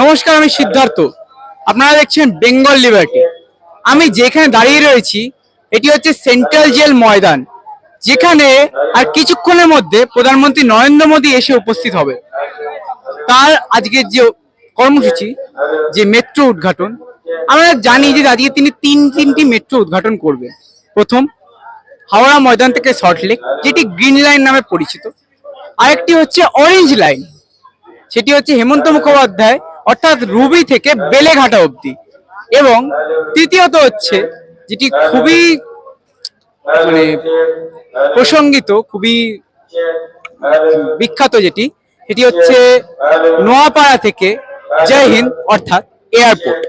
নমস্কার, আমি সিদ্ধার্থ। আপনারা দেখছেন বেঙ্গল লিবার্টি আমি যেখানে দাঁড়িয়ে রয়েছি, এটি হচ্ছে সেন্ট্রাল জেল ময়দান, যেখানে আর কিছুক্ষণের মধ্যে প্রধানমন্ত্রী নরেন্দ্র মোদী এসে উপস্থিত হবে। তার আজকের যে কর্মসূচি, যে মেট্রো উদ্ঘাটন, আমরা জানি যে আজকে তিনি তিন, তিনটি মেট্রো উদ্ঘাটন করবে প্রথম, হাওড়া ময়দান থেকে সল্টলেক যেটি গ্রিন লাইন নামে পরিচিত। আরেকটি হচ্ছে অরেঞ্জ লাইন সেটি হচ্ছে হেমন্ত মুখোপাধ্যায়, অর্থাৎ রুবি থেকে বেলেঘাটা অবধি। এবং তৃতীয়ত হচ্ছে, যেটি খুবই মানে প্রসঙ্গিত, খুবই বিখ্যাত যেটি, সেটি হচ্ছে নোয়াপাড়া থেকে জয় হিন্দ, অর্থাৎ এয়ারপোর্ট।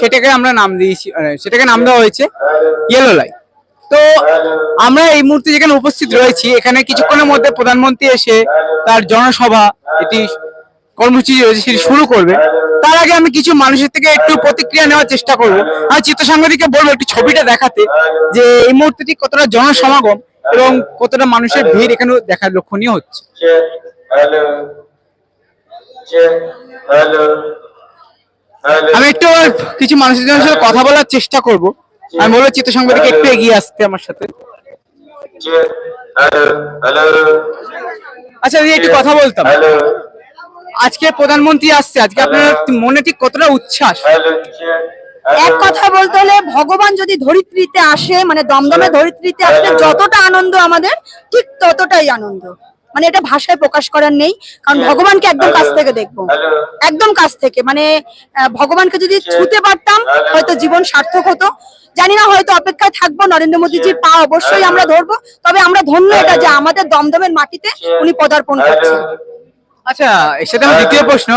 সেটাকে আমরা নাম দিয়েছি সেটাকে নাম দেওয়া হয়েছে ইয়েলো লাইন তো আমরা এই মুহূর্তে যেখানে উপস্থিত রয়েছি, এখানে কিছুক্ষণের মধ্যে প্রধানমন্ত্রী এসে তার জনসভা, এটি কর্মসূচি শুরু করবে তার আগে আমি কিছু মানুষের থেকে একটু প্রতিক্রিয়া নেওয়ার চেষ্টা করব আর চিত্র সাংবাদিককে বলব একটু ছবিটা দেখাতে, যে এই মুহূর্তে ঠিক কতটা জনসমাগম এবং কতটা মানুষের ভিড় এখানে দেখা লক্ষণীয় হচ্ছে. আমি একটু কিছু মানুষের জন্য কথা বলার চেষ্টা করব আমি বলব চিত্র সাংবাদিক একটু এগিয়ে আসতে আমার সাথে. আচ্ছা একটু কথা বলতাম. আজকে প্রধানমন্ত্রী আসছে, আজকে আপনার মনে ঠিক কতটা উচ্ছ্বাস. এক কথা বলতে হলে ভগবান যদি ধরিত্রীতে আসে মানে দমদমে ধরিত্রীতে আসলে যতটা আনন্দ আমাদের, ঠিক ততটাই আনন্দ। মানে এটা ভাষায় প্রকাশ করার নেই, কারণ ভগবানকে একদম কাছ থেকে দেখব। একদম কাছ থেকে মানে ভগবানকে যদি ছুতে পারতাম, হয়তো জীবন সার্থক হতো। জানি না হয়তো অপেক্ষায় থাকব, নরেন্দ্র মোদীজির পা অবশ্যই আমরা ধরবো, তবে আমরা ধন্য এটা যে আমাদের দমদমের মাটিতে উনি পদার্পণ করছেন। আচ্ছা এর সাথে আমার দ্বিতীয় প্রশ্ন।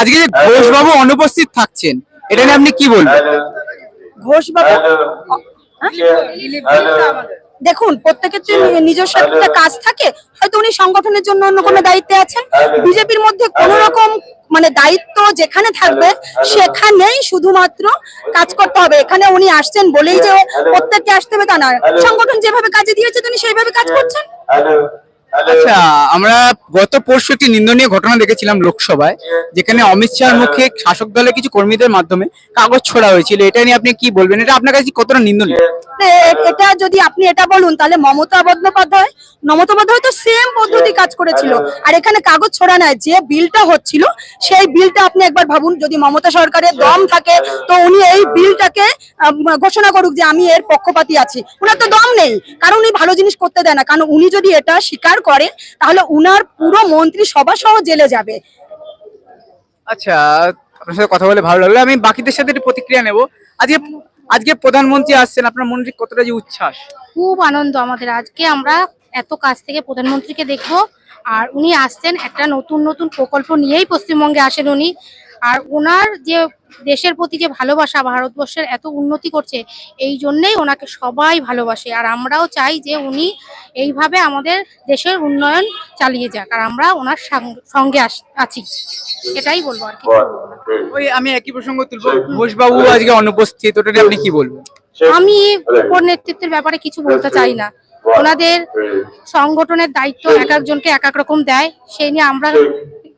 আজকে যে ঘোষ বাবু অনুপস্থিত থাকছেন এটা নিয়ে আপনি কি বলবেন? Hello. ঘোষ বাবু Hello. দেখুন প্রত্যেকের তো নিজস্ব একটা কাজ থাকে হয়তো উনি সংগঠনের জন্য অন্য কোনো দায়িত্বে আছেন। বিজেপির মধ্যে কোন রকম মানে দায়িত্ব যেখানে থাকবে সেখানেই শুধুমাত্র কাজ করতে হবে। এখানে উনি আসছেন বলেই যে প্রত্যেককে আসতে হবে তা না সংগঠন যেভাবে কাজে দিয়েছে তিনি সেইভাবে কাজ করছেন. আচ্ছা আমরা গত পরশু একটি নিন্দনীয় ঘটনা দেখেছিলাম লোকসভায় যেখানে অমিত শাহর মুখে শাসক দলের কিছু কর্মীদের মাধ্যমে কাগজ ছোড়া হয়েছিল। এটা নিয়ে আপনি কি বলবেন? এটা আপনার কাছে কতটা নিন্দনীয়? এটা যদি আপনি এটা বলুন তাহলে মমতা বন্দ্যোপাধ্যায় মমতা বন্দ্যোপাধ্যায় তো সেম পদ্ধতি কাজ করেছিল। আর এখানে কাগজ ছড়া নাই যে বিলটা হচ্ছিল সেই বিলটা আপনি একবার ভাবুন যদি মমতা সরকারের দম থাকে তো উনি এই বিলটাকে ঘোষণা করুক যে আমি এর পক্ষপাতী আছি। উনার তো দম নেই কারণ উনি ভালো জিনিস করতে দেয় না। কারণ উনি যদি এটা স্বীকার করে তাহলে উনার পুরো মন্ত্রী সভা সহ জেলে যাবে। আচ্ছা আপনার সাথে কথা বলে ভালো লাগল। আমি বাকিদের সাথে একটু প্রতিক্রিয়া নেব। আজকে আজকে প্রধানমন্ত্রী আসছেন আপনার মন্ত্রী ঠিক কতটা যে উচ্ছ্বাস? খুব আনন্দ আমাদের। আজকে আমরা এত কাছ থেকে প্রধানমন্ত্রীকে দেখব আর উনি আসছেন একটা নতুন নতুন প্রকল্প নিয়েই পশ্চিমবঙ্গে আসেন উনি। আর ওনার যে দেশের প্রতি যে ভালোবাসা ভারতবর্ষের এত উন্নতি করছে এই জন্যেই ওনাকে সবাই ভালোবাসে। আর আমরাও চাই যে উনি এইভাবে আমাদের দেশের উন্নয়ন চালিয়ে যাক আর আমরা ওনার সঙ্গে আছি। এটাই বলব আর কি। ওই আমি একই প্রসঙ্গ তুলবো। ঘোষবাবু আজকে অনুপস্থিত ওটা আপনি কি বলবেন? আমি উপর নেতৃত্বের ব্যাপারে কিছু বলতে চাই না। ওনাদের সংগঠনের দায়িত্ব এক একজনকে এক এক রকম দেয় সেই নিয়ে আমরা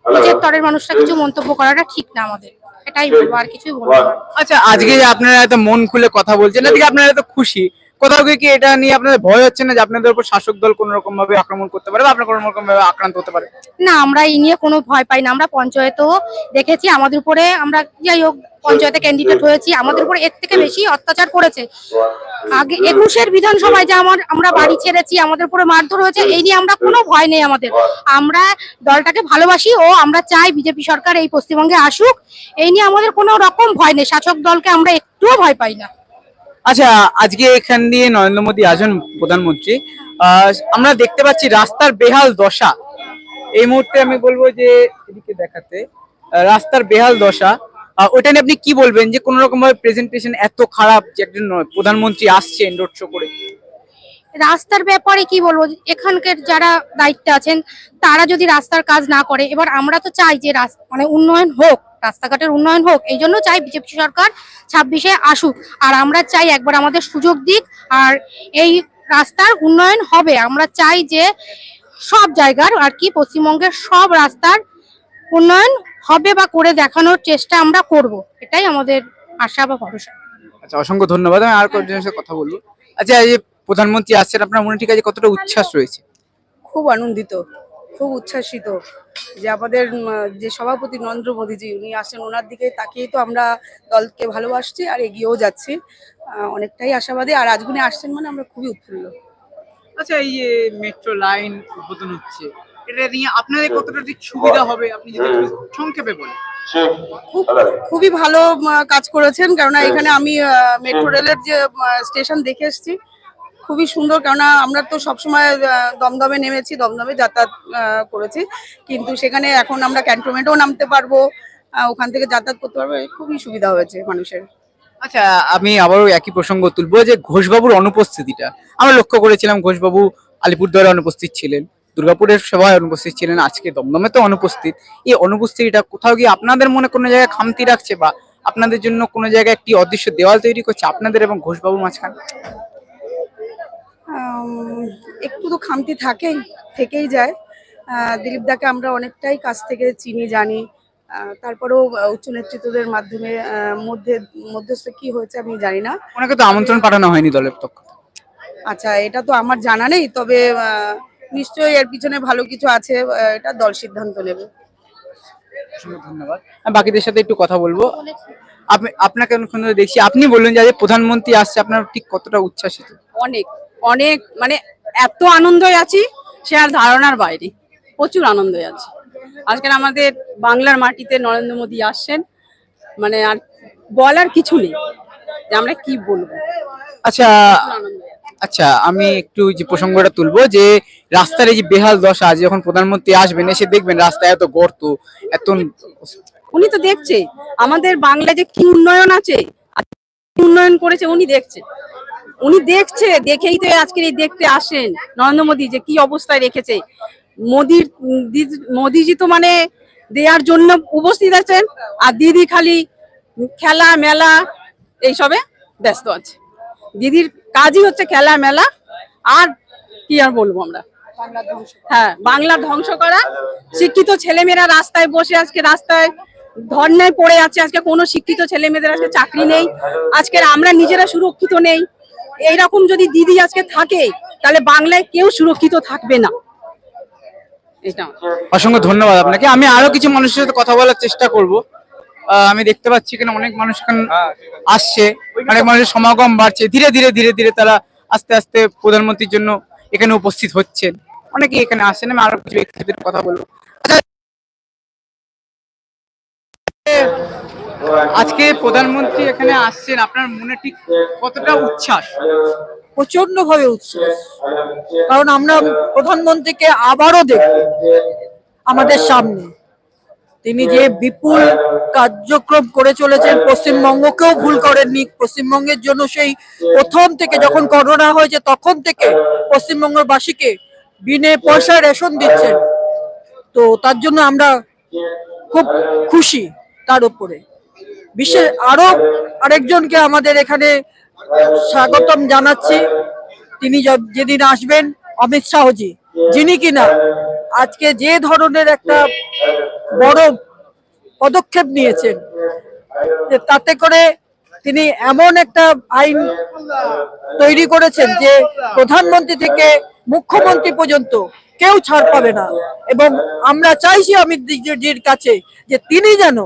নিচের তরের মানুষরা কিছু মন্তব্য করাটা ঠিক না আমাদের। এটাই বলব আর কিছুই বলব না। আচ্ছা আজকে আপনারা এত মন খুলে কথা বলছেন এদিকে আপনারা এত খুশি। কোথাও গিয়ে কি এটা নিয়ে আপনাদের ভয় হচ্ছে না যে আপনাদের উপর শাসক দল কোন রকম ভাবে আক্রমণ করতে পারে বা আপনার কোন রকম ভাবে আক্রান্ত হতে পারে? না, আমরা এই নিয়ে কোনো ভয় পাই না। আমরা পঞ্চায়েতেও দেখেছি, আমাদের উপরে আমরা যাই হোক, পঞ্চায়েতে ক্যান্ডিডেট হয়েছি, আমাদের উপরে এর থেকে বেশি অত্যাচার করেছে। আগে একুশের বিধানসভায় যে আমার, আমরা বাড়ি ছেড়েছি, আমাদের উপরে মারধর হয়েছে, এই নিয়ে আমরা কোনো ভয় নেই আমাদের। আমরা দলটাকে ভালোবাসি ও আমরা চাই বিজেপি সরকার এই পশ্চিমবঙ্গে আসুক। এই নিয়ে আমাদের কোনো রকম ভয় নেই। শাসক দলকে আমরা একটুও ভয় পাই না। আচ্ছা আজকে এখান দিয়ে নরেন্দ্র মোদী আসেন প্রধানমন্ত্রী। আমরা দেখতে পাচ্ছি রাস্তার বেহাল দশা। এই মুহূর্তে আমি বলব যে, এদিকে দেখাতে রাস্তার বেহাল দশা। ওটা নিয়ে আপনি কি বলবেন যে, কোন রকম ভাবে প্রেজেন্টেশন এত খারাপ যে, একজন প্রধানমন্ত্রী আসছেন রোড শো করে? রাস্তার ব্যাপারে কি বলব? এখানকার যারা দায়িত্বে আছেন, তারা যদি রাস্তার কাজ না করে, এবার আমরা তো চাই যে মানে উন্নয়ন হোক। রাস্তাঘাটের উন্নয়ন হোক এই জন্য চাই বিজেপি সরকার ছাব্বিশে আসুক। আর আমরা চাই একবার আমাদের সুযোগ দিক আর এই রাস্তার উন্নয়ন হবে। আমরা চাই যে সব জায়গার আর কি পশ্চিমবঙ্গের সব রাস্তার উন্নয়ন হবে বা করে দেখানোর চেষ্টা আমরা করব। এটাই আমাদের আশা বা ভরসা। আচ্ছা অসংখ্য ধন্যবাদ। আমি আর কয়েকজনের সাথে কথা বলব। আচ্ছা এই প্রধানমন্ত্রী আসছেন আপনার মনে ঠিক আছে কতটা উচ্ছ্বাস রয়েছে? খুব আনন্দিত। খুব উচ্ছ্বাসিত যে আমাদের যে সভাপতি নরেন্দ্র মোদীজি উনি আসেন ওনার দিকে তাকিয়েই তো আমরা দলকে ভালোবাসছি আর এগিয়েও যাচ্ছি। আহ, অনেকটাই আশাবাদী। আর আজ উনি আসছেন মানে আমরা খুবই উৎফুল্ল। আচ্ছা এই যে মেট্রো লাইন উদ্বোধন হচ্ছে এটা নিয়ে আপনাদের কতটা ঠিক সুবিধা হবে? আপনি যদি সংক্ষেপে বলেন। খুব খুবই ভালো কাজ করেছেন। কেননা এখানে আমি মেট্রো রেলের যে স্টেশন দেখে এসেছি খুবই সুন্দর, কেননা আমরা তো সবসময় দমদমে নেমেছি, দমদমে যাতায়াত করেছি। কিন্তু সেখানে এখন আমরা ক্যান্টনমেন্টেও নামতে পারব ওখান থেকে যাতায়াত করতে পারব খুবই সুবিধা হয়েছে মানুষের। আচ্ছা আমি আবারও একই প্রসঙ্গ তুলবো যে ঘোষবাবুর অনুপস্থিতিটা। আমরা লক্ষ্য করেছিলাম ঘোষবাবু আলিপুরদুয়ারে অনুপস্থিত ছিলেন, দুর্গাপুরের সভায় অনুপস্থিত ছিলেন, আজকে দমদমে তো অনুপস্থিত। এই অনুপস্থিতিটা কোথাও গিয়ে আপনাদের মনে কোনো জায়গায় খামতি রাখছে বা আপনাদের জন্য কোনো জায়গায় একটি অদৃশ্য দেওয়াল তৈরি করছে আপনাদের এবং ঘোষবাবুর মাঝখানে? একটু তো খামতি থাকেই থেকেই যায়। দিলীপ দাকে আমরা অনেকটাই কাছ থেকে চিনি জানি। তারপরেও উচ্চ নেতৃত্বদের মাধ্যমে মধ্যে মধ্যস্থ কি হয়েছে আমি জানি না। ওনাকে তো আমন্ত্রণ পাঠানো হয়নি দলের পক্ষ আচ্ছা এটা তো আমার জানা নেই তবে নিশ্চয়ই এর পিছনে ভালো কিছু আছে এটা দল সিদ্ধান্ত নেবে। ধন্যবাদ। বাকিদের সাথে একটু কথা বলব। আপনি আপনাকে দেখছি আপনি বললেন যে প্রধানমন্ত্রী আসছে আপনার ঠিক কতটা উচ্ছ্বাসিত? অনেক। অনেক মানে এত আনন্দে আছি সে আর ধারণার বাইরে। প্রচুর আনন্দে আছি। আজকাল আমাদের বাংলার মাটিতে নরেন্দ্র মোদী আসছেন মানে আর বলার কিছু নেই যে আমরা কি বলব। আচ্ছা। আচ্ছা আমি একটু যে প্রসঙ্গটা তুলবো যে রাস্তার এই যে বেহাল দশা যখন প্রধানমন্ত্রী আসবেন এসে দেখবেন রাস্তায় এত গর্ত এত উনি তো দেখছে আমাদের বাংলায় যে কি উন্নয়ন আছে উন্নয়ন করেছে উনি দেখছে উনি দেখছে, দেখেই তো আজকের এই দেখতে আসেন। নরেন্দ্র মোদী যে কি অবস্থায় রেখেছে। মোদির মোদিজি তো মানে দেওয়ার জন্য উপস্থিত আছেন, আর দিদি খালি খেলা, মেলা এইসবে ব্যস্ত আছে। দিদির কাজই হচ্ছে খেলা, মেলা, আর কি আর বলব আমরা? হ্যাঁ বাংলা ধ্বংস করা। শিক্ষিত ছেলেমেয়েরা রাস্তায় বসে আজকে রাস্তায় ধর্নায় পড়ে আছে। আজকে কোনো শিক্ষিত ছেলে মেয়েদের আজকে চাকরি নেই। আজকে আমরা নিজেরা সুরক্ষিত নেই। এইরকম যদি দিদি আজকে থাকে, তাহলে বাংলায় কেউ সুরক্ষিত থাকবে না। অসংখ্য ধন্যবাদ আপনাকে। আমি আরও কিছু মানুষের সাথে কথা বলার চেষ্টা করব। আমি দেখতে পাচ্ছি এখানে অনেক মানুষ আসছে। অনেক মানুষের সমাগম বাড়ছে। ধীরে ধীরে ধীরে ধীরে তারা আস্তে আস্তে প্রধানমন্ত্রীর জন্য এখানে উপস্থিত হচ্ছেন অনেকে এখানে আসেন, আমি আরও কিছু ব্যক্তিদের কথা বলব আচ্ছা, আজকে প্রধানমন্ত্রী এখানে আসছেন, আপনার মনে ঠিক কতটা উচ্ছ্বাস? প্রচণ্ড ভাবে উচ্ছ্বাস। কারণ আমরা প্রধানমন্ত্রীকে আবারও দেখব আমাদের সামনে। তিনি যে বিপুল কার্যক্রম করে চলেছেন, পশ্চিমবঙ্গকেও ভুল করেননি। পশ্চিমবঙ্গের জন্য সেই প্রথম থেকে যখন করোনা হয়েছে, তখন থেকে পশ্চিমবঙ্গবাসীকে বিনে পয়সা রেশন দিচ্ছেন। তো তার জন্য আমরা খুব খুশি। তার উপরে। বিশ্বের আরও আরেকজনকে আমাদের এখানে স্বাগতম জানাচ্ছি। তিনি যেদিন আসবেন, অমিত শাহজি। যিনি কিনা আজকে যে ধরনের একটা বড় পদক্ষেপ নিয়েছেন তাতে করে তিনি এমন একটা আইন তৈরি করেছেন যে প্রধানমন্ত্রী থেকে মুখ্যমন্ত্রী পর্যন্ত কেউ ছাড় পাবে না। এবং আমরা চাইছি অমিত কাছে যে তিনি যেন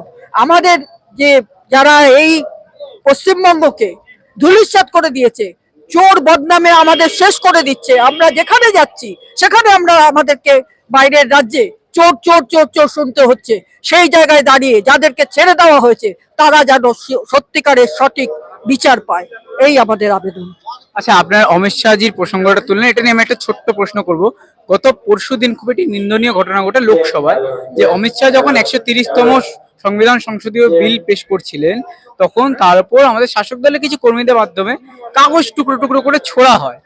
আমাদের যে যারা এই পশ্চিমবঙ্গকে ধুলিস্বাত করে দিয়েছে, চোর বদনামে আমাদের শেষ করে দিচ্ছে, আমরা যেখানে যাচ্ছি, সেখানে আমরা আমাদেরকে বাইরের রাজ্যে চোর চোর চোর চোর শুনতে হচ্ছে। সেই জায়গায় দাঁড়িয়ে যাদেরকে ছেড়ে দেওয়া হয়েছে, তারা যেন সত্যিকারের সঠিক বিচার পায়। এই আমাদের আবেদন। আচ্ছা আপনার অমিত শাহজির প্রসঙ্গটা তুললেন, এটা নিয়ে আমি একটা ছোট্ট প্রশ্ন করব। গত পরশু দিন খুব একটি নিন্দনীয় ঘটনা ঘটে লোকসভায়, যে অমিত শাহ যখন একশো তিরিশতম সংবিধান সংসদীয় বিল পেশ করছিলেন তখন তার উপর আমাদের শাসক দলের কিছু কর্মীদের মাধ্যমে কাগজ টুকরো টুকরো করে ছোড়া হয়।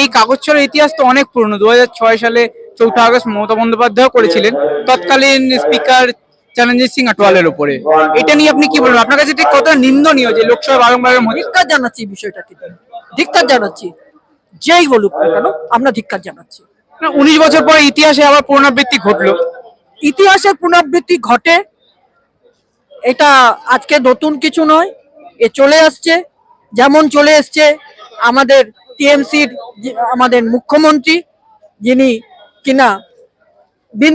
এই কাগজ ছোড়ার ইতিহাস তো অনেক পুরনো দুহাজার ছয় সালে চৌঠা আগস্ট মমতা বন্দ্যোপাধ্যায় করেছিলেন তৎকালীন স্পিকার চ্যালেঞ্জিৎ সিং আটোয়ালের উপরে। এটা নিয়ে আপনি কি বলবেন? আপনার কাছে ঠিক কতটা নিন্দনীয় যে লোকসভা বারংবার ধিক্কার জানাচ্ছি বিষয়টাকে ধিক্কার জানাচ্ছি। যেই বলুক না কেন আমরা ধিক্কার জানাচ্ছি। উনিশ বছর পরে ইতিহাসে আবার পুনরাবৃত্তি ঘটলো। ইতিহাসের পুনরাবৃত্তি ঘটে এটা আজকে নতুন কিছু নয়, এ চলে আসছে, যেমন চলে এসছে আমাদের টিএমসির আমাদের মুখ্যমন্ত্রী, যিনি কিনা বিন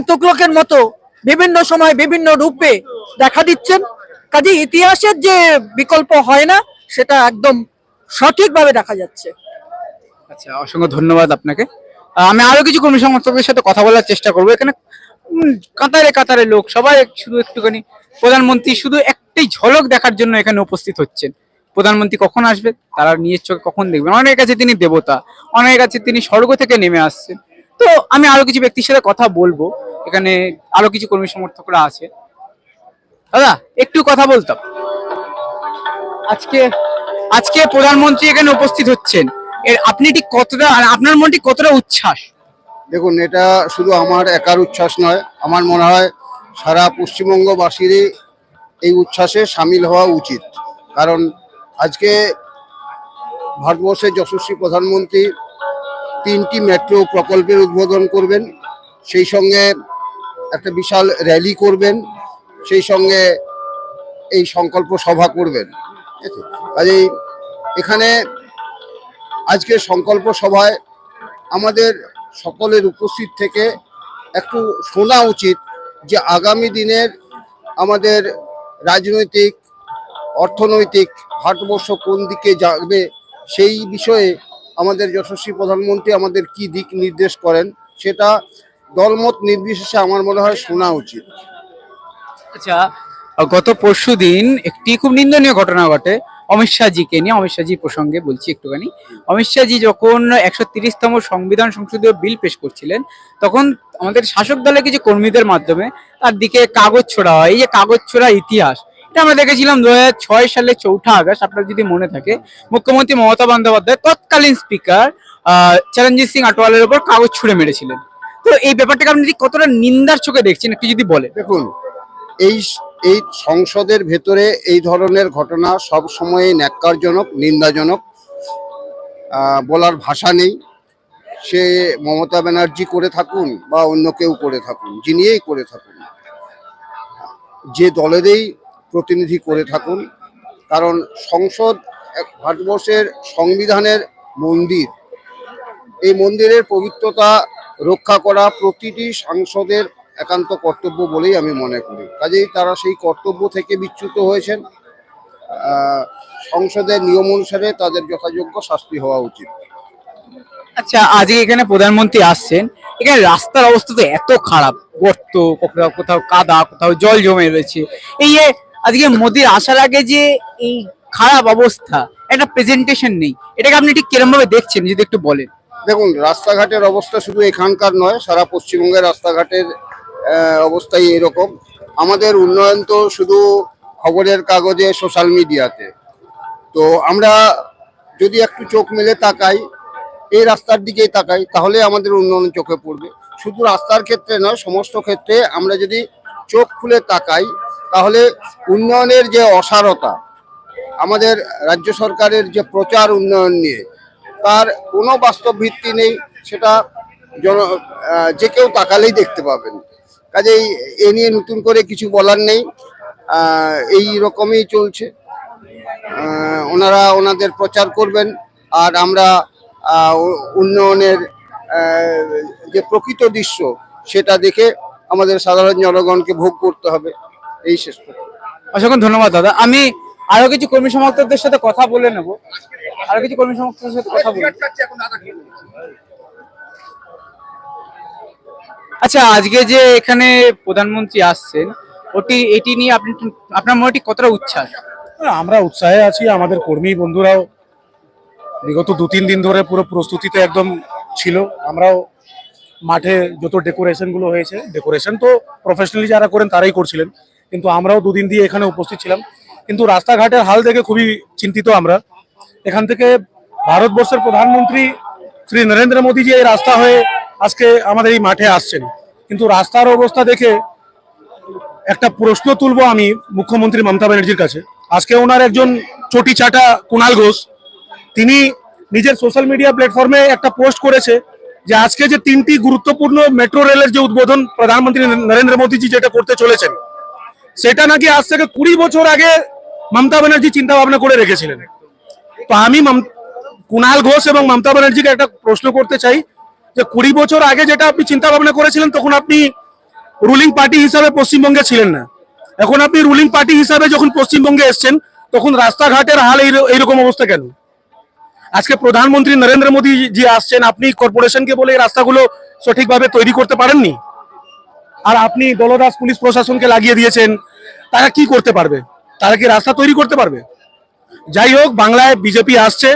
মতো বিভিন্ন সময় বিভিন্ন রূপে দেখা দিচ্ছেন। কাজে ইতিহাসের যে বিকল্প হয় না, সেটা একদম সঠিকভাবে দেখা যাচ্ছে। আচ্ছা অসংখ্য ধন্যবাদ আপনাকে। আমি আরও কিছু কর্মী সমর্থকদের সাথে কথা বলার চেষ্টা করব। এখানে কাতারে কাতারে লোক, সবাই শুধু একটুখানি, প্রধানমন্ত্রী শুধু একটাই ঝলক দেখার জন্য এখানে উপস্থিত হচ্ছেন। প্রধানমন্ত্রী কখন আসবে? তারা নিজের চোখে কখন দেখবেন? অনেকের কাছে তিনি দেবতা অনেকের কাছে তিনি স্বর্গ থেকে নেমে আসছেন। তো আমি আরও কিছু ব্যক্তির সাথে কথা বলব। এখানে আরও কিছু কর্মী সমর্থকরা আছে। দাদা, একটু কথা বলতাম। আজকে আজকে প্রধানমন্ত্রী এখানে উপস্থিত হচ্ছেন। এর, আপনি ঠিক কতটা, আর আপনার মনটি কতটা উচ্ছ্বাস? দেখুন, এটা শুধু আমার একার উচ্ছ্বাস নয়, আমার মনে হয় সারা পশ্চিমবঙ্গবাসীরই এই উচ্ছ্বাসে সামিল হওয়া উচিত। কারণ আজকে ভারতবর্ষের যশস্বী প্রধানমন্ত্রী তিনটি মেট্রো প্রকল্পের উদ্বোধন করবেন, সেই সঙ্গে একটা বিশাল র্যালি করবেন, সেই সঙ্গে এই সংকল্প সভা করবেন। কাজেই এখানে আজকে সংকল্প সভায় আমাদের সকলের উপস্থিত থেকে একটু শোনা উচিত যে আগামী দিনের আমাদের রাজনৈতিক, অর্থনৈতিক ভারতবর্ষ কোন দিকে যাবে সেই বিষয়ে আমাদের যশস্বী প্রধানমন্ত্রী আমাদের কি দিক নির্দেশ করেন সেটা দলমত নির্বিশেষে আমার মনে হয় শোনা উচিত। আচ্ছা গত পরশু দিন একটি খুব নিন্দনীয় ঘটনা ঘটে। অমিত শাহজিকে নিয়ে, অমিত শাহজি প্রসঙ্গে বলছি একটুখানি। অমিত শাহজি যখন একশো তিরিশতম সংবিধান সংসদীয় বিল পেশ করছিলেন, তখন আমাদের শাসক দলের কিছু কর্মীদের মাধ্যমে তার দিকে কাগজ ছোড়া হয়। এই যে কাগজ ছোড়া ইতিহাস, এটা আমরা দেখেছিলাম দু ছয় সালে চৌঠা আগস্ট, আপনার যদি মনে থাকে। মুখ্যমন্ত্রী মমতা বন্দ্যোপাধ্যায় তৎকালীন স্পিকার চিরঞ্জিত সিং আটোয়ালের উপর কাগজ ছুড়ে মেরেছিলেন। তো এই ব্যাপারটাকে আপনি কতটা নিন্দার চোখে দেখছেন, একটু যদি বলে দেখুন, এই এই সংসদের ভেতরে এই ধরনের ঘটনা সব সময় ন্যাক্কারজনক, নিন্দাজনক বলার ভাষা নেই। সে মমতা ব্যানার্জি করে থাকুন বা অন্য কেউ করে থাকুন, যিনিই করে থাকুন, যে দলেরই প্রতিনিধি করে থাকুন, কারণ সংসদ ভারতবর্ষের সংবিধানের মন্দির। এই মন্দিরের পবিত্রতা রক্ষা করা প্রতিটি সাংসদের একান্ত কর্তব্য বলেই আমি মনে করি। কাজেই তারা সেই কর্তব্য থেকে বিচ্যুত হয়েছেন। সংসদের নিয়ম অনুসারে তাদের যথাযোগ্য শাস্তি হওয়া উচিত। আচ্ছা আজকে এখানে প্রধানমন্ত্রী আসছেন। এখানে রাস্তার অবস্থা তো এত খারাপ। গর্ত কোথাও কোথাও কাদা কোথাও জল জমে রয়েছে। এই যে আজকে মোদির আসার আগে যে এই খারাপ অবস্থা একটা প্রেজেন্টেশন নেই। এটাকে আপনি ঠিক কিরম ভাবে দেখছেন যদি একটু বলেন? দেখুন রাস্তাঘাটের অবস্থা শুধু এখানকার নয় সারা পশ্চিমবঙ্গের রাস্তাঘাটের অবস্থাই এরকম। আমাদের উন্নয়ন তো শুধু খবরের কাগজে সোশ্যাল মিডিয়াতে তো। আমরা যদি একটু চোখ মেলে তাকাই, এই রাস্তার দিকেই তাকাই, তাহলে আমাদের উন্নয়ন চোখে পড়বে। শুধু রাস্তার ক্ষেত্রে নয়, সমস্ত ক্ষেত্রে আমরা যদি চোখ খুলে তাকাই, তাহলে উন্নয়নের যে অসারতা, আমাদের রাজ্য সরকারের যে প্রচার উন্নয়ন নিয়ে, তার কোনো বাস্তব ভিত্তি নেই, সেটা জন যে কেউ তাকালেই দেখতে পাবেন। কাজেই এ নিয়ে নতুন করে কিছু বলার নেই। এই রকমই চলছে। ওনারা ওনাদের প্রচার করবেন আর আমরা উন্নয়নের যে প্রকৃত দৃশ্য সেটা দেখে আমাদের সাধারণ জনগণকে ভোগ করতে হবে। এই শেষ। অসংখ্য ধন্যবাদ দাদা। আমি আরও কিছু কর্মী সমর্থকদের সাথে কথা বলে নেব। আরও কিছু কর্মী সমর্থকদের সাথে কথা বলব আচ্ছা আজকে যে এখানে প্রধানমন্ত্রী আসছেন, ওটি, এটি নিয়ে আপনি আপনার মনে কতটা উচ্ছ্বাস? আমরা উৎসাহে আছি, আমাদের কর্মী বন্ধুরাও বিগত দু, তিন দিন ধরে পুরো প্রস্তুতিতে একদম ছিল। আমরাও মাঠে যত ডেকোরেশনগুলো হয়েছে ডেকোরেশন তো প্রফেশনালি যারা করেন তারাই করছিলেন, কিন্তু আমরাও দুদিন দিয়ে এখানে উপস্থিত ছিলাম। কিন্তু রাস্তাঘাটের হাল দেখে খুবই চিন্তিত আমরা। এখান থেকে ভারতবর্ষের প্রধানমন্ত্রী শ্রী নরেন্দ্র মোদী যে এই রাস্তা হয়ে আজকে আমাদের এই মাঠে আসছেন। কিন্তু রাস্তার অবস্থা দেখে একটা প্রশ্ন তুলব আমি মুখ্যমন্ত্রী মমতা ব্যানার্জির কাছে। আজকে ওনার একজন চটি চাটা কুণাল ঘোষ, তিনি নিজের সোশ্যাল মিডিয়া প্ল্যাটফর্মে একটা পোস্ট করেছে যে আজকে যে তিনটি গুরুত্বপূর্ণ মেট্রো রেলের যে উদ্বোধন প্রধানমন্ত্রী নরেন্দ্র মোদীজি যেটা করতে চলেছেন, সেটা নাকি আজ থেকে কুড়ি বছর আগে মমতা ব্যানার্জি চিন্তা ভাবনা করে রেখেছিলেন। তো আমি কুণাল ঘোষ এবং মমতা ব্যানার্জিকে একটা প্রশ্ন করতে চাই যে কুড়ি বছর আগে যেটা আপনি চিন্তা ভাবনা করেছিলেন, তখন আপনি রুলিং পার্টি হিসাবে পশ্চিমবঙ্গে ছিলেন না। এখন আপনি রুলিং পার্টি হিসাবে যখন পশ্চিমবঙ্গে এসছেন, তখন রাস্তাঘাটের হাল এইরকম অবস্থা কেন? আজকে প্রধানমন্ত্রী নরেন্দ্র মোদী জি আসছেন, আপনি কর্পোরেশনকে বলে এই রাস্তাগুলো সঠিকভাবে তৈরি করতে পারেননি? আর আপনি দলদাস পুলিশ প্রশাসনকে লাগিয়ে দিয়েছেন, তারা কি করতে পারবে? তারা কি রাস্তা তৈরি করতে পারবে? যাই হোক, বাংলায় বিজেপি আসছে,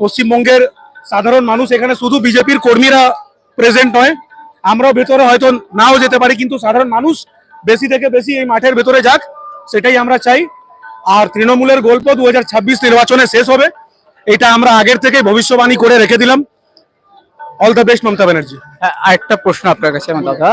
পশ্চিমবঙ্গের সাধারণ মানুষ এখানে শুধু বিজেপির কর্মীরা প্রেজেন্ট নয়। আমরাও ভেতরে হয়তো নাও যেতে পারি, কিন্তু সাধারণ মানুষ বেশি থেকে বেশি এই মাঠের ভেতরে যাক, সেটাই আমরা চাই। আর তৃণমূলের গল্প দু হাজার ছাব্বিশ নির্বাচনে শেষ হবে, এটা আমরা আগের থেকে ভবিষ্যবাণী করে রেখে দিলাম। All the best Mamata Banerjee. আরেকটা প্রশ্ন আপনার কাছে আমার দাদা,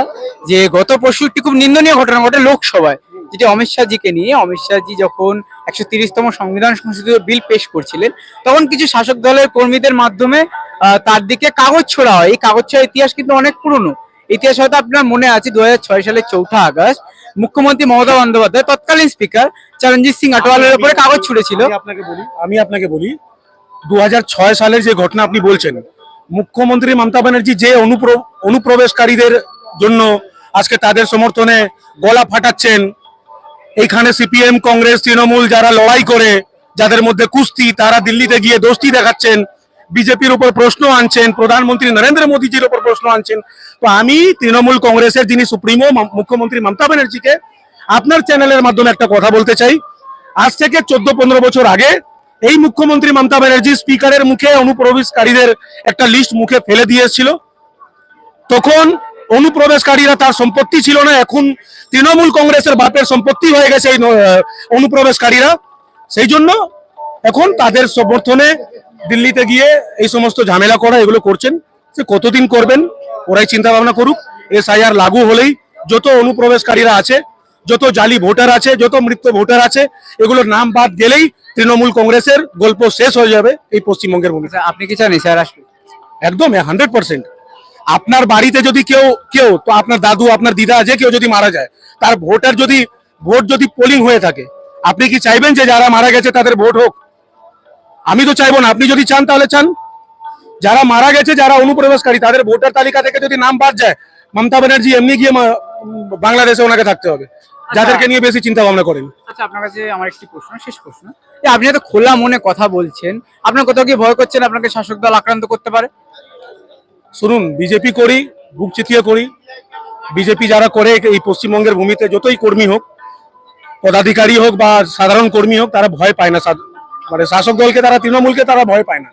যে গত পরশু একটি খুব নিন্দনীয় ঘটনা ঘটে লোকসভায়। যেটি অমিত শাহজিকে নিয়ে, অমিত শাহজি যখন একশো তিরিশতম সংবিধান সংশোধিত বিল পেশ করছিলেন, তখন কিছু শাসক দলের কর্মীদের মাধ্যমে তার দিকে কাগজ ছোড়া হয়। এই কাগজ ছোড়ার ইতিহাস কিন্তু অনেক পুরনো। ইতিহাস হয়তো আপনার মনে আছে, দু সালের চৌঠা আগস্ট, মুখ্যমন্ত্রী মমতা বন্দ্যোপাধ্যায় তৎকালীন স্পিকার চরণজিৎ সিং আটোয়ালের উপরে কাগজ ছুড়েছিল। আপনাকে বলি, আমি আপনাকে বলি, দু সালের যে ঘটনা আপনি বলছেন, মুখ্যমন্ত্রী মমতা ব্যানার্জি যে অনুপ্র- অনুপ্রবেশকারীদের জন্য আজকে তাদের সমর্থনে গলা ফাটাচ্ছেন এইখানে সিপিএম, কংগ্রেস, তৃণমূল যারা লড়াই করে, যাদের মধ্যে কুস্তি, তারা দিল্লিতে গিয়ে দোস্তি দেখাচ্ছেন, বিজেপির উপর প্রশ্ন আনছেন, প্রধানমন্ত্রী নরেন্দ্র মোদীজির উপর প্রশ্ন আনছেন। তো আমি তৃণমূল কংগ্রেসের যিনি সুপ্রিমো মুখ্যমন্ত্রী মমতা ব্যানার্জিকে আপনার চ্যানেলের মাধ্যমে একটা কথা বলতে চাই। আজ থেকে চোদ্দ পনেরো বছর আগে এই মুখ্যমন্ত্রী মমতা ব্যানার্জি স্পিকারের মুখে অনুপ্রবেশকারীদের একটা লিস্ট মুখে ফেলে দিয়েছিল। তখন অনুপ্রবেশকারীরা তার সম্পত্তি ছিল না। এখন তৃণমূল কংগ্রেসের বাপের সম্পত্তি হয়ে গেছে এই অনুপ্রবেশকারীরা। সেই জন্য এখন তাদের সমর্থনে দিল্লিতে গিয়ে এই সমস্ত ঝামেলা করা এগুলো করছেন। সে কতদিন করবেন ওরাই চিন্তা ভাবনা করুক। এসআইআর লাগু হলেই যত অনুপ্রবেশকারীরা আছে যত জালি ভোটার আছে যত মৃত ভোটার আছে এগুলোর নাম বাদ গেলেই তৃণমূল কংগ্রেসের গল্প শেষ হয়ে যাবে এই পশ্চিমবঙ্গের ভূমিকা। আপনি কি চান স্যার আসবে? একদম হান্ড্রেড পার্সেন্ট আপনার বাড়িতে যদি কেউ কেউ তো আপনার দাদু আপনার দিদা যে কেউ যদি মারা যায় তার ভোটার যদি ভোট যদি পোলিং হয়ে থাকে আপনি কি চাইবেন যে যারা মারা গেছে তাদের ভোট হোক? আমি তো চাইব না আপনি যদি চান তাহলে চান। যারা মারা গেছে যারা অনুপ্রবেশকারী তাদের ভোটার তালিকা থেকে যদি নাম বাদ যায় মমতা ব্যানার্জি এমনি গিয়ে বাংলাদেশে ওনাকে থাকতে হবে। যাদেরকে নিয়ে বেশি চিন্তা ভাবনা করেন। আচ্ছা আপনার কাছে আমার একটি প্রশ্ন শেষ প্রশ্ন। আপনি এত খোলা মনে কথা বলছেন আপনার কোথাও কি ভয় করছেন আপনাকে শাসক দল আক্রান্ত করতে পারে? শুনুন, বিজেপি করি, বুক চিতিয়ে করি। বিজেপি যারা করে এই পশ্চিমবঙ্গের ভূমিতে যতই কর্মী হোক, পদাধিকারী হোক বা সাধারণ কর্মী হোক, তারা ভয় পায় না। মানে শাসক দলকে তারা, তৃণমূলকে তারা ভয় পায় না।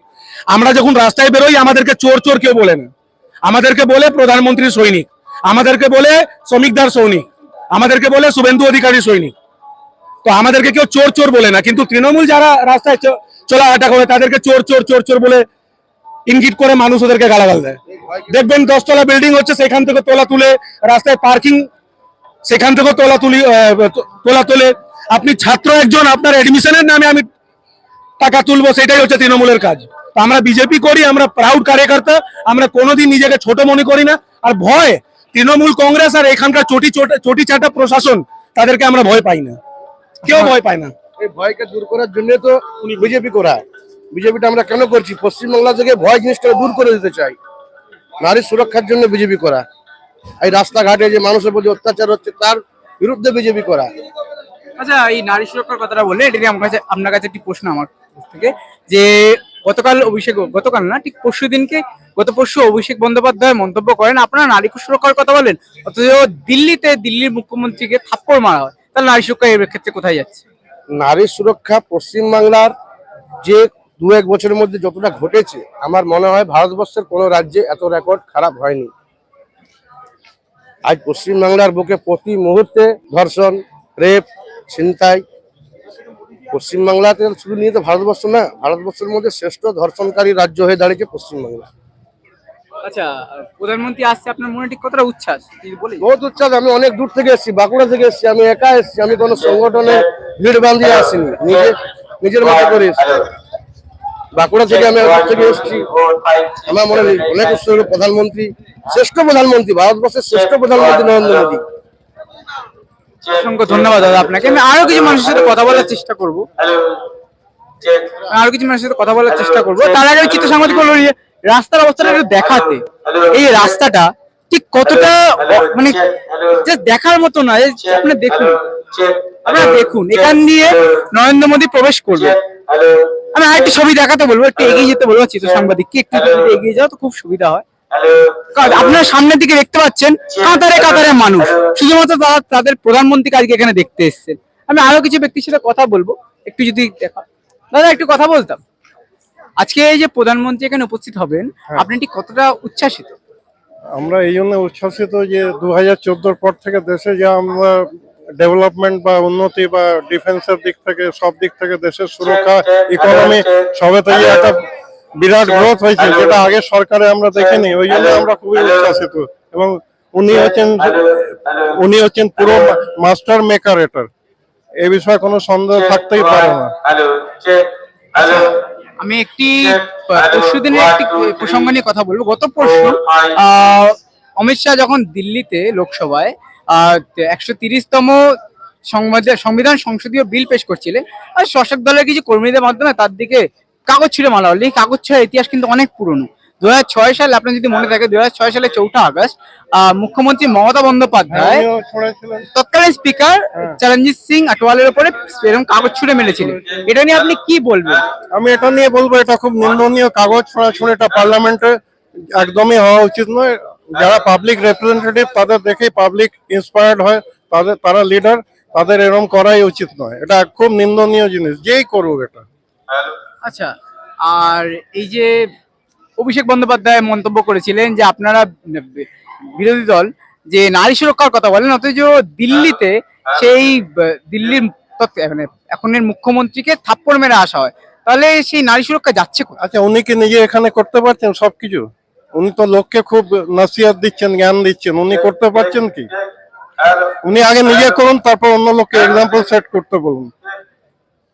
আমরা যখন রাস্তায় বেরোই, আমাদেরকে চোর চোর কেউ বলে না। আমাদেরকে বলে প্রধানমন্ত্রীর সৈনিক। আমাদেরকে বলে শ্রমিকদার সৈনিক। আমাদেরকে বলে শুভেন্দু অধিকারী সৈনিক। তো আমাদেরকে কেউ চোর চোর বলে না। কিন্তু তৃণমূল যারা রাস্তায় চলা চলাহাঁটা করে, তাদেরকে চোর চোর চোর চোর বলে ইঙ্গিত করে মানুষ ওদেরকে গালাগাল দেয়। দেখবেন দশতলা বিল্ডিং হচ্ছে সেখান থেকে তোলা তুলে রাস্তায় পার্কিং সেখান থেকে তোলা তুলি তোলা তোলে। আপনি ছাত্র একজন আপনার এডমিশনের নামে আমি টাকা তুলবো সেটাই হচ্ছে তৃণমূলের কাজ। আমরা বিজেপি করি আমরা প্রাউড কার্যকর্তা আমরা কোনোদিন নিজেকে ছোট মনে করি না। আর ভয় তৃণমূল কংগ্রেস আর এখানকার চটি চোট- চটি চাটা প্রশাসন তাদেরকে আমরা ভয় পাই না। কেউ ভয় পায় না। এই ভয়কে দূর করার জন্য তো উনি বিজেপি করা। বিজেপিটা আমরা কেন করছি? পশ্চিমবাংলা থেকে ভয় জিনিসটা দূর করে দিতে চাই। নারী সুরক্ষার জন্য বিজেপি করা। এই রাস্তাঘাটে যে মানুষের প্রতি অত্যাচার হচ্ছে তার বিরুদ্ধে বিজেপি করা। আচ্ছা এই নারী সুরক্ষার কথাটা বললে এটা আমার কাছে আপনার কাছে একটি প্রশ্ন আমার থেকে যে গতকাল অভিষেক গতকাল না ঠিক পরশু দিনকে গত পরশু অভিষেক বন্দ্যোপাধ্যায় মন্তব্য করেন আপনারা নারী সুরক্ষার কথা বলেন অথচ দিল্লিতে দিল্লির মুখ্যমন্ত্রীকে থাপ্পড় মারা হয়। তাহলে নারী সুরক্ষা এর ক্ষেত্রে কোথায় যাচ্ছে? নারী সুরক্ষা পশ্চিমবাংলার যে দু এক বছরের মধ্যে যতটা ঘটেছে আমার মনে হয় ভারতবর্ষের কোনো রাজ্যে এত রেকর্ড খারাপ হয়নি। আজ পশ্চিমবাংলার বুকে প্রতি মুহূর্তে ধর্ষণ রেপ ছিনতাই পশ্চিমবাংলাতে শুধু নিয়ে তো ভারতবর্ষ না ভারতবর্ষের মধ্যে শ্রেষ্ঠ ধর্ষণকারী রাজ্য হয়ে দাঁড়িয়েছে পশ্চিমবাংলা। আচ্ছা প্রধানমন্ত্রী আসছে আপনার মনে ঠিক কতটা উচ্ছ্বাস? বহুত উচ্চাস আমি অনেক দূর থেকে এসেছি বাঁকুড়া থেকে এসেছি আমি একা এসেছি আমি কোনো সংগঠনে ভিড় বান্ধিয়ে আসিনি নিজে নিজের মতো করে এসেছি। বাঁকুড়া থেকে আমি থেকে এসেছি। আমার মনে নেই অনেক উৎসব প্রধানমন্ত্রী, শ্রেষ্ঠ প্রধানমন্ত্রী, ভারতবর্ষের শ্রেষ্ঠ প্রধানমন্ত্রী নরেন্দ্র মোদী। অসংখ্য ধন্যবাদ দাদা আপনাকে। আমি আরও কিছু মানুষের সাথে কথা বলার চেষ্টা করব। আরও কিছু মানুষের সাথে কথা বলার চেষ্টা করব। তার আগে চিত্র সাংবাদিক বলব যে রাস্তার অবস্থাটা একটু দেখাতে। এই রাস্তাটা ঠিক কতটা মানে জাস্ট দেখার মতো না আপনি দেখুন। আপনারা দেখুন, এখান দিয়ে নরেন্দ্র মোদী প্রবেশ করবে। আমি আরেকটু ছবি দেখাতে বলব একটু এগিয়ে যেতে বলব চিত্র সাংবাদিককে একটু এগিয়ে যাও তো খুব সুবিধা হয়। আপনারা সামনের দিকে দেখতে পাচ্ছেন কাতারে কাতারে মানুষ। শুধুমাত্র তারা তাদের প্রধানমন্ত্রীকে আজকে এখানে দেখতে এসছেন। আমি আরও কিছু ব্যক্তির সাথে কথা বলব একটু যদি দেখা দাদা একটু কথা বলতাম। আজকে এই যে প্রধানমন্ত্রী এখানে উপস্থিত হবেন আপনি ঠিক কতটা উচ্ছ্বাসিত? আমরা এই জন্য উচ্ছ্বাসিত যে দু হাজার চোদ্দোর পর থেকে দেশে যে আমরা ডেভেলপমেন্ট বা উন্নতি বা ডিফেন্সের দিক থেকে সব দিক থেকে দেশের সুরক্ষা ইকোনমি সবে থেকে একটা বিরাট গ্রোথ হয়েছে যেটা আগে সরকারে আমরা দেখিনি ওই জন্য আমরা খুবই উচ্ছ্বাসিত। এবং উনি হচ্ছেন উনি হচ্ছেন পুরো মাস্টার মেকার এটার। এ বিষয়ে কোনো সন্দেহ থাকতেই পারে না। হ্যালো আমি একটি পরশু দিনের একটি প্রসঙ্গ নিয়ে কথা বলব। গত পরশু আহ, অমিত শাহ যখন দিল্লিতে লোকসভায় একশো তিরিশতম সংবিধান সংসদীয় বিল পেশ করছিলেন। আর শাসক দলের কিছু কর্মীদের মাধ্যমে তার দিকে কাগজ ছিঁড়ে মারা হলো এই কাগজ ছিঁড়ার ইতিহাস কিন্তু অনেক পুরনো। দু সালে আপনার যদি মনে থাকে দু সালে চৌঠা আগস্ট মুখ্যমন্ত্রী মমতা বন্দ্যোপাধ্যায় তৎকালীন স্পিকার চরণজিৎ সিং আটওয়ালের উপরে এরকম কাগজ ছুঁড়ে মেলেছিলেন এটা নিয়ে আপনি কি বলবেন? আমি এটা নিয়ে বলব এটা খুব নিন্দনীয় কাগজ ছড়াছড়ি এটা পার্লামেন্টে একদমই হওয়া উচিত নয়। যারা পাবলিক রিপ্রেজেন্টেটিভ তাদের দেখেই পাবলিক ইন্সপায়ার্ড হয় তাদের তারা লিডার তাদের এরকম করাই উচিত নয়। এটা খুব নিন্দনীয় জিনিস যেই করুক এটা। আচ্ছা আর এই যে অভিষেক বন্দ্যোপাধ্যায় মন্তব্য করেছিলেন যে আপনারা বিরোধী দল যে নারী সুরক্ষার কথা বলেন অথচ দিল্লিতে সেই দিল্লির মানে এখনের মুখ্যমন্ত্রীকে থাপ্পড় মেরে আসা হয়। তাহলে সেই নারী সুরক্ষা যাচ্ছে আচ্ছা উনি কি নিজে এখানে করতে পারছেন সবকিছু? উনি তো লোককে খুব নসিহত দিচ্ছেন জ্ঞান দিচ্ছেন উনি করতে পারছেন কি উনি আগে নিজে করুন তারপর অন্য লোককে এক্সাম্পল সেট করতে বলুন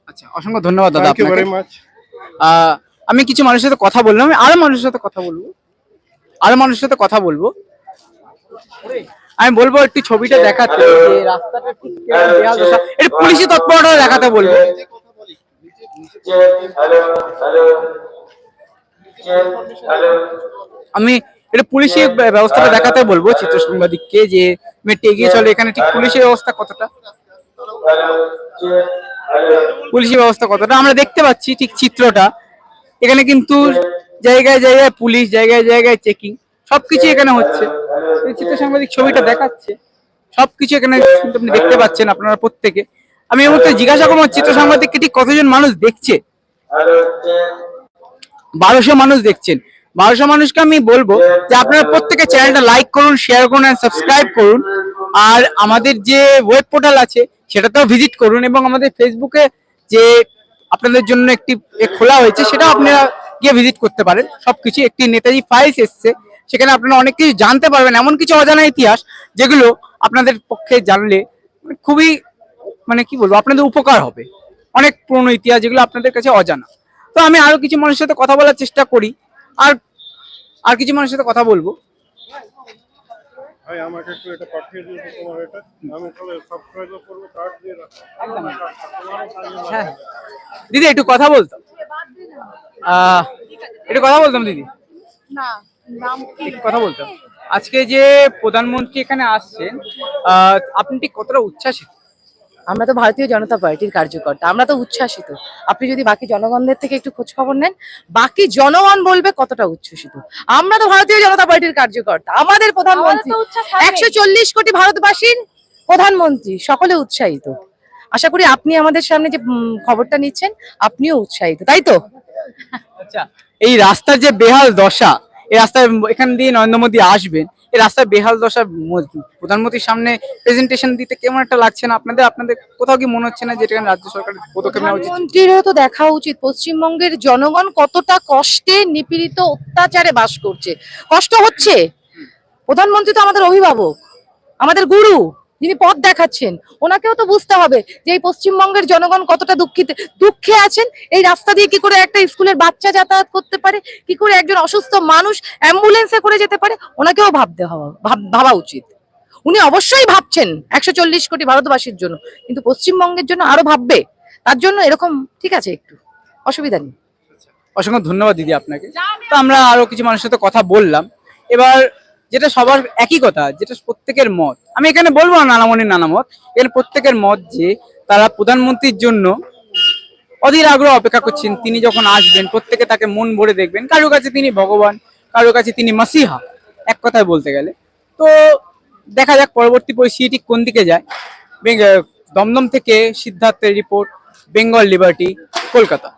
আচ্ছা অসংখ্য ধন্যবাদ দাদা থ্যাংক ইউ আপনাকে ভেরি মাচ আমি কিছু মানুষের সাথে কথা বললাম আমি আরও মানুষের সাথে কথা বলব আরও মানুষের সাথে কথা বলব আমি বলব একটু ছবিটা দেখাতে রাস্তাটা ঠিক। একটু পুলিশি তৎপরতা দেখাতে বলব হ্যালো হ্যালো হ্যালো আমি এটা পুলিশি ব্য- ব্যবস্থাটা দেখাতে বলব চিত্র সাংবাদিককে যে একটু এগিয়ে চলে এখানে ঠিক পুলিশের ব্যবস্থা কতটা? হ্যালো চেক হ্যালো পুলিশি ব্যবস্থা কতটা? আমরা দেখতে পাচ্ছি ঠিক চিত্রটা। এখানে কিন্তু জায়গায় জায়গায় পুলিশ জায়গায় জায়গায় চেকিং সবকিছু এখানে হচ্ছে। চিত্র সাংবাদিক ছবিটা দেখাচ্ছে। সবকিছু এখানে আপনি দেখতে পাচ্ছেন আপনারা প্রত্যেকে। আমি এই মুহূর্তে জিজ্ঞাসা করব চিত্র সাংবাদিককে ঠিক কতজন মানুষ দেখছে? বারোশো মানুষ দেখছেন। বারোশো মানুষকে আমি বলব যে আপনারা প্রত্যেকে চ্যানেলটা লাইক করুন শেয়ার করুন অ্যান্ড সাবস্ক্রাইব করুন। আর আমাদের যে ওয়েব পোর্টাল আছে, সেটাতেও ভিজিট করুন এবং আমাদের ফেসবুকে যে আপনাদের জন্য একটি খোলা হয়েছে সেটা আপনারা গিয়ে ভিজিট করতে পারেন। সবকিছু একটি নেতাজি ফাইলস এসছে, সেখানে আপনারা অনেক কিছু জানতে পারবেন, এমন কিছু অজানা ইতিহাস যেগুলো আপনাদের পক্ষে জানলে মানে খুবই মানে কি বলব, আপনাদের উপকার হবে। অনেক পুরনো ইতিহাস যেগুলো আপনাদের কাছে অজানা। তো আমি আরও কিছু মানুষের সাথে কথা বলার চেষ্টা করি। আর আর কিছু মানুষের সাথে কথা বলব। ভাই আমাকে একটু এটা পাঠিয়ে দিও তোমার এটা। আমি তাহলে সাবস্ক্রাইব করব কার্ড দিয়ে হ্যাঁ। দিদি একটু কথা বলতাম। একটু কথা বলতাম দিদি? একটু কথা বলতাম। আজকে যে প্রধানমন্ত্রী এখানে আসছেন আহ, আপনি ঠিক কতটা উচ্ছ্বাসিত? আমরা তো ভারতীয় জনতা পার্টির কার্যকর্তা আমরা তো উচ্ছ্বাসিত। আপনি যদি বাকি জনগণদের থেকে একটু খোঁজ খবর নেন বাকি জনগণ বলবে কতটা উচ্ছ্বসিত। আমরা তো ভারতীয় জনতা পার্টির কার্যকর্তা আমাদের প্রধানমন্ত্রী একশো চল্লিশ কোটি ভারতবাসীর প্রধানমন্ত্রী সকলে উৎসাহিত। আশা করি আপনি আমাদের সামনে যে উম, খবরটা নিচ্ছেন আপনিও উৎসাহিত তাই তো? আচ্ছা এই রাস্তার যে বেহাল দশা এই রাস্তায় এখান দিয়ে নরেন্দ্র মোদী আসবেন এই রাস্তায় বেহাল দশা প্রধানমন্ত্রীর সামনে প্রেজেন্টেশন দিতে কেমন একটা লাগছে না? আপনাদের আপনাদের কোথাও কি মনে হচ্ছে না যেটা রাজ্য সরকারের পদক্ষেপ নেওয়া উচিত? প্রধানমন্ত্রীরও তো দেখা উচিত। পশ্চিমবঙ্গের জনগণ কতটা কষ্টে নিপীড়িত অত্যাচারে বাস করছে। কষ্ট হচ্ছে। প্রধানমন্ত্রী তো আমাদের অভিভাবক, আমাদের গুরু। যিনি পথ দেখাচ্ছেন ওনাকেও তো বুঝতে হবে যে এই পশ্চিমবঙ্গের জনগণ কতটা দুঃখিত দুঃখে আছেন। এই রাস্তা দিয়ে কি করে একটা স্কুলের বাচ্চা যাতায়াত করতে পারে? কি করে একজন অসুস্থ মানুষ অ্যাম্বুলেন্সে করে যেতে পারে? ওনাকেও ভাবতে হওয়া ভাবা উচিত। উনি অবশ্যই ভাবছেন একশো চল্লিশ কোটি ভারতবাসীর জন্য কিন্তু পশ্চিমবঙ্গের জন্য আরও ভাববে। তার জন্য এরকম ঠিক আছে একটু অসুবিধা নেই। অসংখ্য ধন্যবাদ দিদি আপনাকে। তো আমরা আরও কিছু মানুষের সাথে কথা বললাম। এবার যেটা সবার একই কথা, যেটা প্রত্যেকের মত। আমি এখানে বলব না নানামণির নানা মত এর প্রত্যেকের মত যে তারা প্রধানমন্ত্রীর জন্য অধীর আগ্রহ অপেক্ষা করছেন। তিনি যখন আসবেন, প্রত্যেকে তাকে মন ভরে দেখবেন। কারোর কাছে তিনি ভগবান কারোর কাছে তিনি মাসিহা, এক কথায় বলতে গেলে। তো দেখা যাক পরবর্তী পরিস্থিতি কোন দিকে যায়। দমদম থেকে সিদ্ধার্থের রিপোর্ট, বেঙ্গল লিবার্টি, কলকাতা।